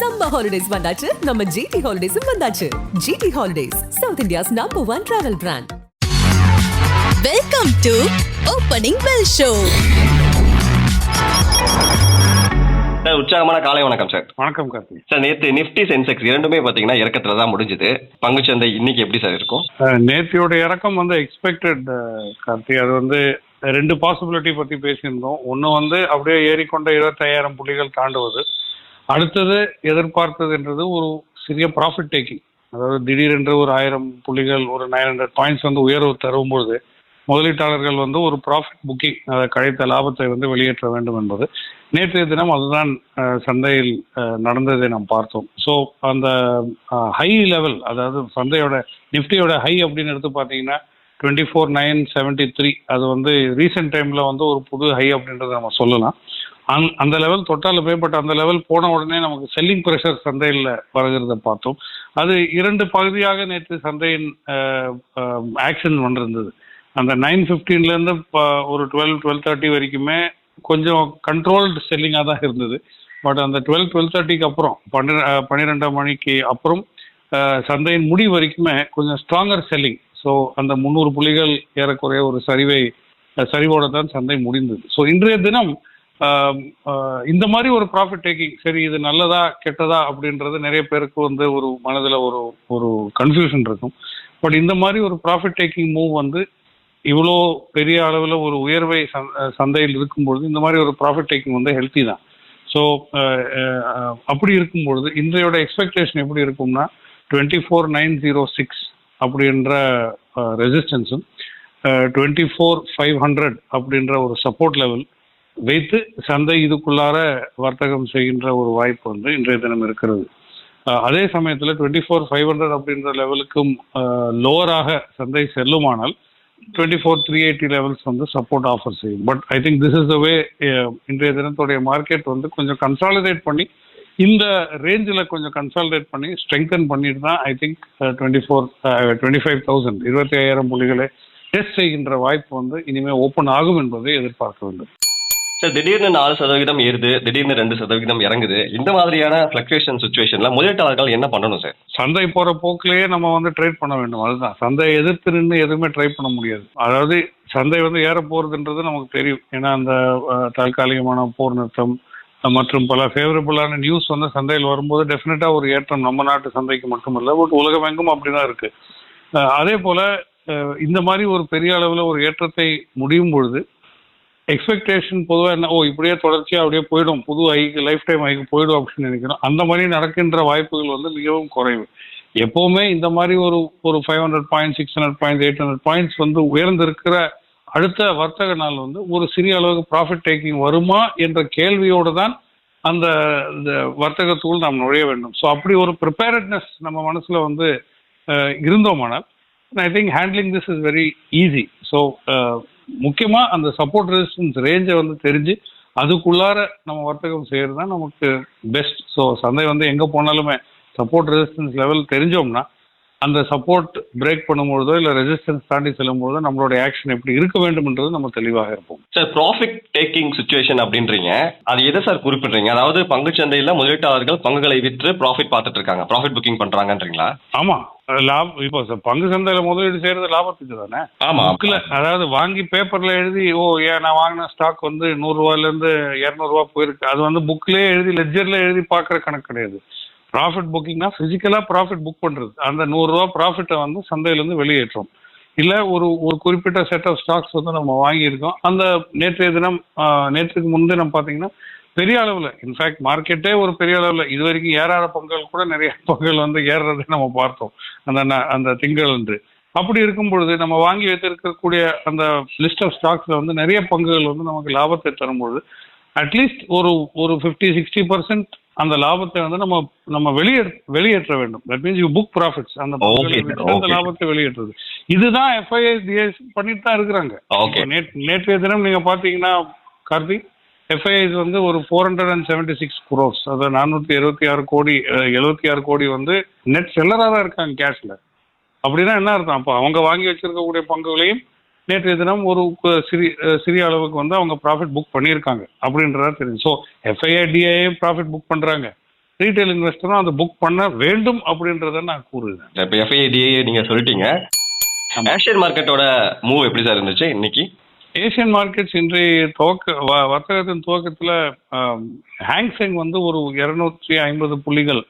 Summer holidays வந்தாச்சு. நம்ம GT ஹாலிடேஸும் வந்தாச்சு. GT holidays south India's number one travel brand welcome to opening bell show உற்சாகமான காலை வணக்கம் சார். வணக்கம் கார்த்தி. சார் நேற்று நிஃப்டி சென்செக்ஸ் இரண்டுமே பார்த்தீங்கன்னா இறக்கத்துல தான் முடிஞ்சுது. பங்குச்சந்தை இன்னைக்கு எப்படி சார் இருக்கும்? நேத்தியோட இறக்கம் வந்து எக்ஸ்பெக்டட் கார்த்தி. அது வந்து ரெண்டு பாசிபிலிட்டி பத்தி பேசியிருந்தோம். ஒன்று வந்து அப்படியே ஏறிக்கொண்ட இருபத்தாயிரம் புள்ளிகள் தாண்டுவது. அடுத்தது எதிர்பார்த்ததுன்றது ஒரு சிறிய ப்ராஃபிட் டேக்கிங் அதாவது திடீரென்று ஒரு ஆயிரம் புள்ளிகள் ஒரு நைன் ஹண்ட்ரட் பாயிண்ட்ஸ் வந்து உயர்வு தரும்பொழுது முதலீட்டாளர்கள் வந்து ஒரு ப்ராஃபிட் புக்கிங் அதை கழித்த லாபத்தை வந்து வெளியேற்ற வேண்டும் என்பது. நேற்றைய தினம் அதுதான் சந்தையில் நடந்ததை நாம் பார்த்தோம். ஸோ அந்த ஹை லெவல் அதாவது சந்தையோட நிஃப்டியோட ஹை அப்படின்னு எடுத்து பார்த்தீங்கன்னா twenty four nine seventy three அது வந்து ரீசெண்ட் டைமில் வந்து ஒரு புது ஹை அப்படின்றத நம்ம சொல்லலாம். அந் அந்த லெவல் தொட்டாலுமே பட் அந்த லெவல் போன உடனே நமக்கு செல்லிங் ப்ரெஷர் சந்தையில் வருகிறத பார்த்தோம். அது இரண்டு பகுதியாக நேற்று சந்தையின் ஆக்ஷன் வந்திருந்தது. அந்த நைன் ஃபிஃப்டீன்லேருந்து ஒரு டுவெல் டுவெல் தேர்ட்டி வரைக்குமே கொஞ்சம் கண்ட்ரோல்டு செல்லிங்காக தான் இருந்தது. பட் அந்த டுவெல் டுவெல் தேர்ட்டிக்கு அப்புறம் பன்னிர பன்னிரெண்டாம் மணிக்கு அப்புறம் சந்தையின் முடி வரைக்குமே கொஞ்சம் ஸ்ட்ராங்கர் செல்லிங் ஸோ அந்த முந்நூறு புள்ளிகள் ஏறக்குறைய ஒரு சரிவை சரிவோட தான் சந்தை முடிந்தது. ஸோ இன்றைய தினம் இந்த மாதிரி ஒரு ப்ராஃபிட் டேக்கிங் சரி இது நல்லதா கெட்டதா அப்படின்றது நிறைய பேருக்கு வந்து ஒரு மனதில் ஒரு ஒரு கன்ஃபியூஷன் இருக்கும். பட் இந்த மாதிரி ஒரு ப்ராஃபிட் டேக்கிங் மூவ் வந்து இவ்வளோ பெரிய அளவில் ஒரு உயர்வை சந்தையில் இருக்கும்பொழுது இந்த மாதிரி ஒரு ப்ராஃபிட் டேக்கிங் வந்து ஹெல்த்தி தான். ஸோ அப்படி இருக்கும்பொழுது இன்றையோட எக்ஸ்பெக்டேஷன் எப்படி இருக்கும்னா twenty four nine zero six அப்படின்ற ரெசிஸ்டன்ஸும் டுவெண்ட்டி ஃபோர் ஃபைவ் ஹண்ட்ரட் அப்படின்ற ஒரு சப்போர்ட் லெவல் வைத்து சந்தை இதுக்குள்ளார வர்த்தகம் செய்கின்ற ஒரு வாய்ப்பு வந்து இன்றைய தினம் இருக்கிறது. அதே சமயத்தில் டுவெண்ட்டி ஃபோர் ஃபைவ் ஹண்ட்ரட் அப்படின்ற லெவலுக்கும் லோவராக சந்தை செல்லுமானால் twenty four three eighty levels வந்து சப்போர்ட் ஆஃபர் செய்யும். But I think this is the way இன்றைய தினத்துடைய மார்க்கெட் வந்து கொஞ்சம் கன்சாலிடேட் பண்ணி இந்த ரேஞ்சில் கொஞ்சம் கன்சாலிடேட் பண்ணி ஸ்ட்ரெங்தன் பண்ணிட்டு தான் I think twenty four twenty five thousand இருபத்தி ஐயாயிரம் புள்ளிகளை டெஸ்ட் செய்கின்ற வாய்ப்பு வந்து இனிமேல் ஓப்பன் ஆகும் என்பதை எதிர்பார்க்க வேண்டும். சார் திடீர்னு நாலு சதவீதம் ஏறுது திடீர்னு ரெண்டு சதவீதம் இறங்குது. இந்த மாதிரியான ஃபிளக்சுவேஷன் சுச்சுவேஷன்ல முதலீட்டாளர்கள் என்ன பண்ணணும் சார் சந்தை போற போக்கிலேயே நம்ம வந்து ட்ரேட் பண்ண வேண்டும். அதுதான். சந்தையை எதிர்த்து நின்று எதுவுமே ட்ரை பண்ண முடியாது. அதாவது சந்தை வந்து ஏற போறதுன்றது நமக்கு தெரியும். ஏன்னா அந்த தற்காலிகமான போர் நிறுத்தம் மற்றும் பல ஃபேவரபுளான நியூஸ் வந்து சந்தையில் வரும்போது டெஃபினட்டா ஒரு ஏற்றம் நம்ம நாட்டு சந்தைக்கு மட்டுமல்ல பட் உலகமெங்கும் அப்படிதான் இருக்கு. இருக்குது அதே போல இந்த மாதிரி ஒரு பெரிய அளவில் ஒரு ஏற்றத்தை முடியும் பொழுது எக்ஸ்பெக்டேஷன் பொதுவாக என்ன? ஓ இப்படியே தொடர்ச்சியாக அப்படியே போயிடும். புது ஐக்கு லைஃப் டைம் ஐக்கு போயிடும் அப்படின்னு நினைக்கணும். அந்த மாதிரி நடக்கின்ற வாய்ப்புகள் வந்து மிகவும் குறைவு. எப்போவுமே இந்த மாதிரி ஒரு ஒரு five hundred point six hundred point eight hundred points வந்து உயர்ந்திருக்கிற அடுத்த வர்த்தக நாள் வந்து ஒரு சிறிய அளவுக்கு ப்ராஃபிட் டேக்கிங் வருமா என்ற கேள்வியோடு தான் அந்த இந்த வர்த்தகத்துக்குள் நாம் நுழைய வேண்டும். ஸோ அப்படி ஒரு ப்ரிப்பேரட்னஸ் நம்ம மனசில் வந்து இருந்தோமானால் I think handling this is very easy so முக்கியமாக அந்த சப்போர்ட் ரெசிஸ்டன்ஸ் ரேஞ்சை வந்து தெரிஞ்சு அதுக்குள்ளார நம்ம வர்த்தகம் செய்கிறது தான் நமக்கு பெஸ்ட் ஸோ சந்தை வந்து எங்கே போனாலுமே சப்போர்ட் ரெசிஸ்டன்ஸ் லெவல் தெரிஞ்சோம்னா அந்த சப்போர்ட் பிரேக் பண்ணும்பொழுதோ இல்லை ரெசிஸ்டன்ஸ் தாண்டி செல்லும்பொழுதோ நம்மளுடைய ஆக்ஷன் எப்படி இருக்க வேண்டும்ன்றது நம்ம தெளிவாக இருப்போம். சார் ப்ராஃபிட் டேக்கிங் சுச்சுவேஷன் அப்படின்றீங்க. அது எதை சார் குறிப்பிடுறீங்க? அதாவது பங்குச்சந்தையில முதலீட்டாளர்கள் பங்குகளை விற்று ப்ராஃபிட் பார்த்துட்டு இருக்காங்க. ப்ராஃபிட் புக்கிங் பண்றாங்கன்றீங்களா? ஆமாம் லாபம் இப்போ பங்கு சந்தையில் முதலீடு செய்கிறது லாபத்துக்கு தானே? ஆமா புக்கில் அதாவது வாங்கி பேப்பர்ல எழுதி ஓ ஏன் நான் வாங்கின ஸ்டாக் வந்து நூறுரூவாலேருந்து இரநூறுவா போயிருக்கு. அது வந்து புக்லேயே எழுதி லெஜர்ல எழுதி பார்க்குற கணக்கு கிடையாது. ப்ராஃபிட் புக்கிங்னா ஃபிசிக்கலாக ப்ராஃபிட் புக் பண்ணுறது அந்த நூறுரூவா ப்ராஃபிட்டை வந்து சந்தையிலேருந்து வெளியேற்றோம். இல்லை ஒரு ஒரு குறிப்பிட்ட செட் ஆஃப் ஸ்டாக்ஸ் வந்து நம்ம வாங்கியிருக்கோம். அந்த நேற்றைய தினம் நேற்றுக்கு முன்தினம் பார்த்தீங்கன்னா பெரிய அளவில். இன்ஃபேக்ட் மார்க்கெட்டே ஒரு பெரிய அளவில். இது வரைக்கும் ஏறாத பங்குகள் கூட நிறைய பங்குகள் வந்து ஏறுறதை நம்ம பார்த்தோம். அந்த அந்த திங்கள் அன்று. அப்படி இருக்கும் பொழுது நம்ம வாங்கி வைத்திருக்கக்கூடிய அந்த லிஸ்ட் ஆஃப் ஸ்டாக்ஸ்ல வந்து நிறைய பங்குகள் வந்து நமக்கு லாபத்தை தரும்பொழுது அட்லீஸ்ட் ஒரு ஒரு ஃபிஃப்டி சிக்ஸ்டி பர்சன்ட் அந்த லாபத்தை வந்து நம்ம நம்ம வெளியே வெளியேற்ற வேண்டும். That means you book profits அந்த. லாபத்தை வெளியேற்றுறது. இதுதான் எஃப்ஐஎஸ் டிஎஸ் பண்ணிட்டு தான் இருக்கிறாங்க. நேற்று நேற்றைய தினம் நீங்க பாத்தீங்கன்னா கார்த்திக் எஃப்ஐஎஸ் வந்து ஒரு four hundred and seventy six crores அதாவது நானூற்றி எழுபத்தி ஆறு கோடி எழுபத்தி ஆறு கோடி வந்து நெட் செல்லராக தான் இருக்காங்க கேஷ்ல அப்படின்னா என்ன அர்த்தம்? அப்போ அவங்க வாங்கி வச்சிருக்கக்கூடிய பங்குகளையும் நேற்றைய தினம் ஒரு கு- சிறிய அளவுக்கு வந்து அவங்க ப்ராஃபிட் புக் பண்ணியிருக்காங்க அப்படின்றதா தெரியுது. ஸோ எஃப்ஐஐ டிஐயும் ப்ராஃபிட் புக் பண்ணுறாங்க ரீட்டைல் இன்வெஸ்டரும் அதை புக் பண்ண வேண்டும் அப்படின்றத நான் கூறுகிறேன் இப்போ எஃப்ஐடிஏ நீங்க சொல்லிட்டீங்க. ஏஷியன் மார்க்கெட்டோட மூவ் எப்படி சார் இருந்துச்சு இன்னைக்கு? ஏசியன் மார்க்கெட்ஸ் இன்றைய துவக்க வ- வர்த்தகத்தின் துவக்கத்தில் ஹேங்ஸெங் வந்து ஒரு இருநூற்றி ஐம்பது புள்ளிகள்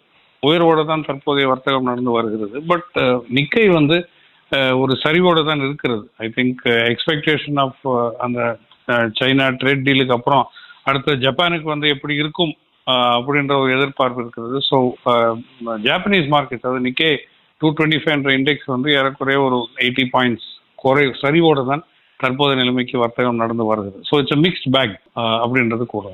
உயர்வோடு தான் தற்போதைய வர்த்தகம் நடந்து வருகிறது. பட் நிக்கை வந்து ஒரு சரிவோட தான் இருக்கிறது. ஐ திங்க் எக்ஸ்பெக்டேஷன் ஆஃப் அந்த சைனா ட்ரேட் டீலுக்கு அப்புறம் அடுத்த ஜப்பானுக்கு வந்து எப்படி இருக்கும் அப்படின்ற ஒரு எதிர்பார்ப்பு இருக்கிறது. ஸோ ஜாப்பனீஸ் மார்க்கெட் அதாவது நிக்கே டூ டுவெண்ட்டி ஃபைவ் என்ற இண்டெக்ஸ் வந்து ஏறக்குறைய ஒரு எயிட்டி பாயிண்ட்ஸ் குறை சரிவோடு தான் தற்போதைய நிலைமைக்கு வர்த்தகம் நடந்து வருகிறது. ஸோ இட்ஸ் மிக்ஸ்ட் பேக் அப்படின்றது கூட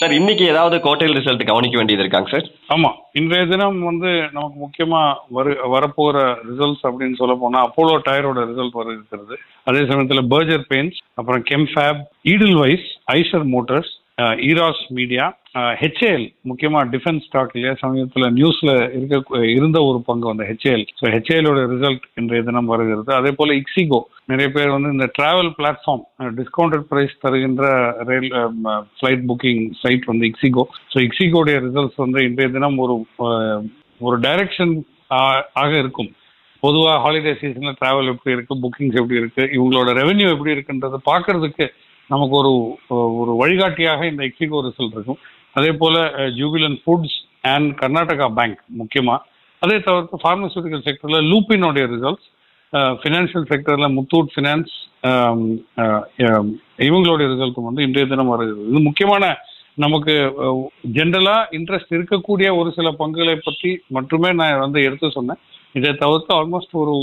சார் இன்னைக்கு ஏதாவது கோட்டைல் ரிசல்ட் கவனிக்க வேண்டியது இருக்காங்க சார் ஆமா. இன்றைய தினம் வந்து நமக்கு முக்கியமா வரு வரப்போகிற ரிசல்ட்ஸ் அப்படின்னு சொல்ல போனா அப்போலோ டயரோட ரிசல்ட் வர இருக்கிறது. அதே சமயத்துல பர்ஜர் பெயின்ஸ் அப்புறம் Chemfab ஈடில் wise Eicher Motors Eros Media HAL முக்கியமா டிஃபென்ஸ் ஸ்டாக் இல்லையா சமயத்துல நியூஸ்ல இருக்க இருந்த ஒரு பங்கு வந்து ஹெச்ஏஎல் ஸோ ஹெச்ஏஎலோட ரிசல்ட் இன்றைய தினம் வருகிறது. அதே போல இக்ஸிகோ நிறைய பேர் வந்து இந்த டிராவல் பிளாட்ஃபார்ம் டிஸ்கவுண்டட் பிரைஸ் தருகின்ற ரயில் ஃப்ளைட் புக்கிங் சைட் வந்து இக்ஸிகோ ஸோ இக்ஸிகோடைய ரிசல்ட்ஸ் வந்து இன்றைய தினம் ஒரு ஒரு டைரக்ஷன் ஆக இருக்கும். பொதுவாக ஹாலிடே சீசன்ல டிராவல் எப்படி இருக்கு புக்கிங்ஸ் எப்படி இருக்கு இவங்களோட ரெவென்யூ எப்படி இருக்குன்றது பார்க்கறதுக்கு நமக்கு ஒரு ஒரு வழிகாட்டியாக இந்த எக்ஸிகோ ரிசல்ட் இருக்கும். அதே போல Jubilant Foods and Karnataka Bank முக்கியமா. அதே தவிர்த்து ஃபார்மசூட்டிக்கல் செக்டர்ல லூப்பினுடைய ரிசல்ட்ஸ் ஃபினான்ஷியல் செக்டர்ல முத்தூட் ஃபினான்ஸ் இவங்களுடைய ரிசல்ட்டும் வந்து இன்றைய தினம் வருகிறது. இது முக்கியமான நமக்கு ஜென்ரலா இன்ட்ரெஸ்ட் இருக்கக்கூடிய ஒரு சில பங்குகளை பற்றி மட்டுமே நான் வந்து எடுத்து சொன்னேன். இதை தவிர்த்து ஆல்மோஸ்ட் ஒரு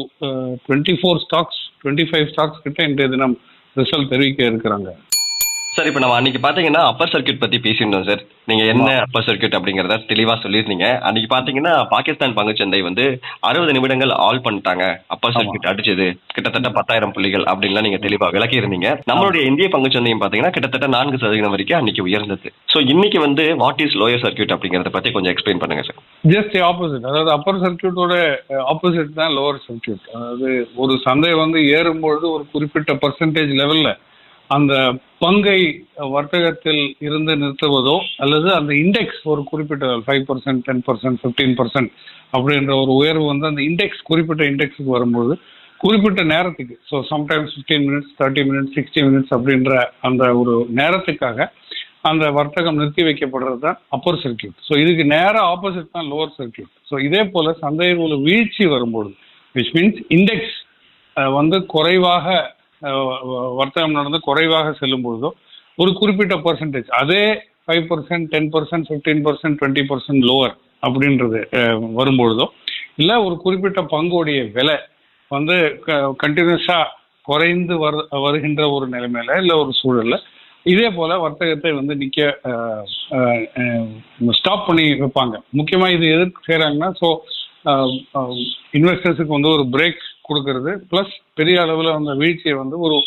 twenty four stocks twenty five stocks கிட்ட இன்றைய தினம் ரிசல்ட் தெரிவிக்க இருக்கிறாங்க. சார் இப்போ நம்ம அன்னைக்கு பார்த்தீங்கன்னா அப்பர் சர்க்கியூட் பத்தி பேசியிருந்தோம் சார். நீங்க என்ன அப்பர் சர்க்கியூட் அப்படிங்கறத தெளிவா சொல்லியிருந்தீங்க. அன்னைக்கு பார்த்தீங்கன்னா பாகிஸ்தான் பங்குச்சந்தை வந்து அறுபது நிமிடங்கள் ஆல் பண்ணிட்டாங்க. அப்பர் சர்க்கியூட் அடிச்சது. கிட்டத்தட்ட பத்தாயிரம் புள்ளிகள் அப்படின்லாம் நீங்க தெளிவா விளக்கி இருந்தீங்க நம்மளுடைய இந்திய பங்குச்சந்தையும் பார்த்தீங்கன்னா கிட்டத்தட்ட நான்கு சதவீதம் வரைக்கும் அன்னைக்கு உயர்ந்தது. ஸோ இன்னைக்கு வந்து வாட் இஸ் லோயர் சர்க்கியூட் அப்படிங்கறத பத்தி கொஞ்சம் எக்ஸ்பிளைன் பண்ணுங்க சார். ஜஸ்ட் ஆப்போசிட் அதாவது அப்பர் சர்க்கியூட்டோட ஆப்போசிட் தான் லோவர் சர்க்கியூட் அதாவது ஒரு சந்தை வந்து ஏறும்பொழுது ஒரு குறிப்பிட்ட பர்சன்டேஜ் லெவல்ல அந்த பங்கை வர்த்தகத்தில் இருந்து நிறுத்துவதோ அல்லது அந்த இண்டெக்ஸ் ஒரு குறிப்பிட்ட five percent ten percent fifteen percent அப்படின்ற ஒரு உயர்வு வந்து அந்த இண்டெக்ஸ் குறிப்பிட்ட இண்டெக்ஸுக்கு வரும்போது குறிப்பிட்ட நேரத்துக்கு so sometimes fifteen minutes thirty minutes sixty minutes அப்படின்ற அந்த ஒரு நேரத்துக்காக அந்த வர்த்தகம் நிறுத்தி வைக்கப்படுறது தான் அப்பர் சர்க்கியூட் ஸோ இதுக்கு நேராக ஆப்போசிட் தான் லோவர் சர்க்கியூட் ஸோ இதே போல சந்தையில் உள்ள வீழ்ச்சி வரும்பொழுது விச் மீன்ஸ் இண்டெக்ஸ் வந்து குறைவாக வர்த்தகம் நடந்து குறைவாக செல்லும் பொழுதோ ஒரு குறிப்பிட்ட பர்சன்டேஜ் அதே five percent ten percent fifteen percent twenty percent lower அப்படின்றது வரும்பொழுதோ இல்லை ஒரு குறிப்பிட்ட பங்குடைய விலை வந்து கண்டினியூஸாக குறைந்து வரு வருகின்ற ஒரு நிலைமையில இல்லை ஒரு சூழல்ல இதே போல வர்த்தகத்தை வந்து நிற்க ஸ்டாப் பண்ணி வைப்பாங்க. முக்கியமாக இது எதுக்கு செய்கிறாங்கன்னா ஸோ இன்வெஸ்டர்ஸுக்கு வந்து ஒரு பிரேக் கொடுக்கறது. ப்ளஸ் பெரிய அளவில் அந்த வீழ்ச்சியை வந்து ஒரு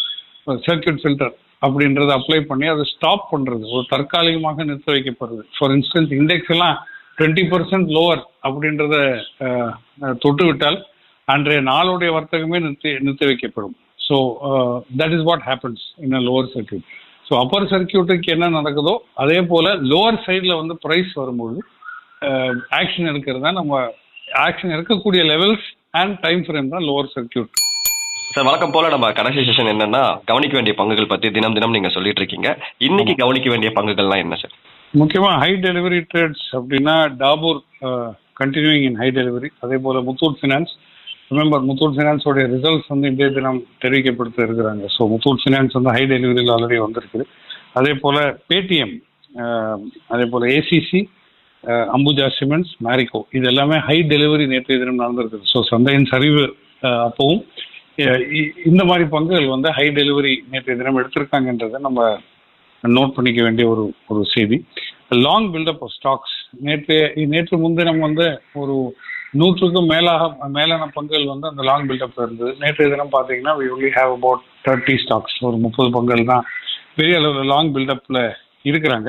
சர்க்கியூட் ஃபில்டர் அப்படின்றத அப்ளை பண்ணி அதை ஸ்டாப் பண்ணுறது ஒரு தற்காலிகமாக நிறுத்த வைக்கப்படுறது ஃபார் இன்ஸ்டன்ஸ் இண்டெக்ஸ் எல்லாம் டுவெண்ட்டி பர்சன்ட் லோவர் அப்படின்றத தொட்டுவிட்டால் தொட்டு விட்டால் அன்றைய நாளுடைய வர்த்தகமே நிறுத்தி நிறுத்தி வைக்கப்படும். So that is what happens in a lower circuit so upper சர்க்கியூட்டுக்கு என்ன நடக்குதோ அதே போல் லோவர் சைடில் வந்து ப்ரைஸ் வரும்போது ஆக்ஷன் எடுக்கிறது தான் நம்ம ஆக்ஷன் எடுக்கக்கூடிய லெவல்ஸ் அண்ட் டைம் ஃப்ரேம் தான் லோவர் சர்க்கியூட் சார் வழக்கம் போல நம்ம கடைசி செஷன் என்னன்னா கவனிக்க வேண்டிய பங்குகள் பத்தி தினம் தினம் நீங்க சொல்லிட்டு இருக்கீங்க. இன்னைக்கு கவனிக்க வேண்டிய பங்குகள்லாம் என்ன சார்? முக்கியமா ஹை டெலிவரி ட்ரேட்ஸ் அப்படின்னா Dabur continuing in high delivery அதே போல முத்தூட் ஃபினான்ஸ் ரிமெம்பர் முத்தூட் ஃபினான்ஸோடைய ரிசல்ட்ஸ் வந்து இன்றைய தினம் தெரிவிக்கப்படுத்த இருக்கிறாங்க. ஸோ முத்தூட் ஃபினான்ஸ் வந்து ஹை டெலிவரியில் ஆல்ரெடி வந்திருக்குது. அதே போல பேடிஎம் அதே போல ஏசிசி அம்புஜா சிமெண்ட்ஸ் மேரிகோ. இது எல்லாமே ஹை டெலிவரி நேற்றைய தினம் நடந்திருக்குது. ஸோ சந்தையின் சரிவு அப்பவும் இந்த மாதிரி பங்குகள் வந்து ஹை டெலிவரி நேற்றைய தினம் எடுத்திருக்காங்கன்றதை நம்ம நோட் பண்ணிக்க வேண்டிய ஒரு ஒரு செய்தி. லாங் பில்டப் ஆஃப் ஸ்டாக்ஸ் நேற்று நேற்று முன்தினம் வந்து ஒரு நூற்றுக்கும் மேலாக மேலான பங்குகள் வந்து அந்த லாங் பில்டப் இருந்தது. நேற்றைய தினம் பார்த்தீங்கன்னா we only have about thirty stocks ஒரு முப்பது பங்குகள் தான் பெரிய அளவில் லாங் பில்டப்பில் இருக்கிறாங்க.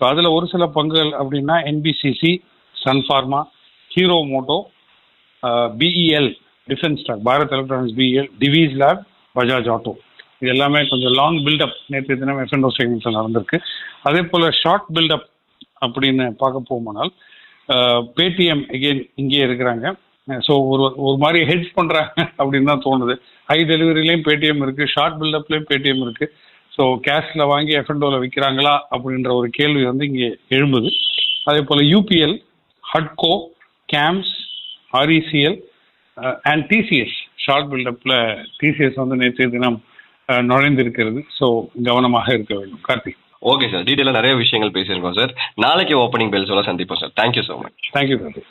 ஸோ அதில் ஒரு சில பங்குகள் அப்படின்னா NBCC Sun Pharma Hero Moto BEL defence stock Bharat Electronics BEL Divi's lab Bajaj Auto இது எல்லாமே கொஞ்சம் லாங் பில்டப் நேற்று தினம் எஃப்என்டோ செக்மெண்ட்ஸில் நடந்திருக்கு. அதே போல் ஷார்ட் பில்டப் அப்படின்னு பார்க்க போகுமானால் பேடிஎம் எகெயின் இங்கே இருக்கிறாங்க. ஸோ ஒரு ஒரு மாதிரி ஹெட்ஜ் பண்ணுறாங்க அப்படின்னு தான் தோணுது. ஹை டெலிவரிலையும் பேடிஎம் இருக்குது ஷார்ட் பில்டப்லேயும் பேடிஎம் இருக்குது ஸோ கேஷில் வாங்கி எஃப்என்டோவில் விற்கிறாங்களா அப்படின்ற ஒரு கேள்வி வந்து இங்கே எழும்புது. அதே போல் UPL ஹட்கோ CAMS RECL and TCS short பில்டப்பில் TCS வந்து நேற்றைய தினம் நுழைந்திருக்கிறது. ஸோ கவனமாக இருக்க வேண்டும். கார்த்திக் ஓகே சார் டீட்டெயிலாக நிறைய விஷயங்கள் பேசியிருக்கோம் சார் நாளைக்கு ஓப்பனிங் பெல்ஸோட சந்திப்போம் sir thank you so much thank you Karthik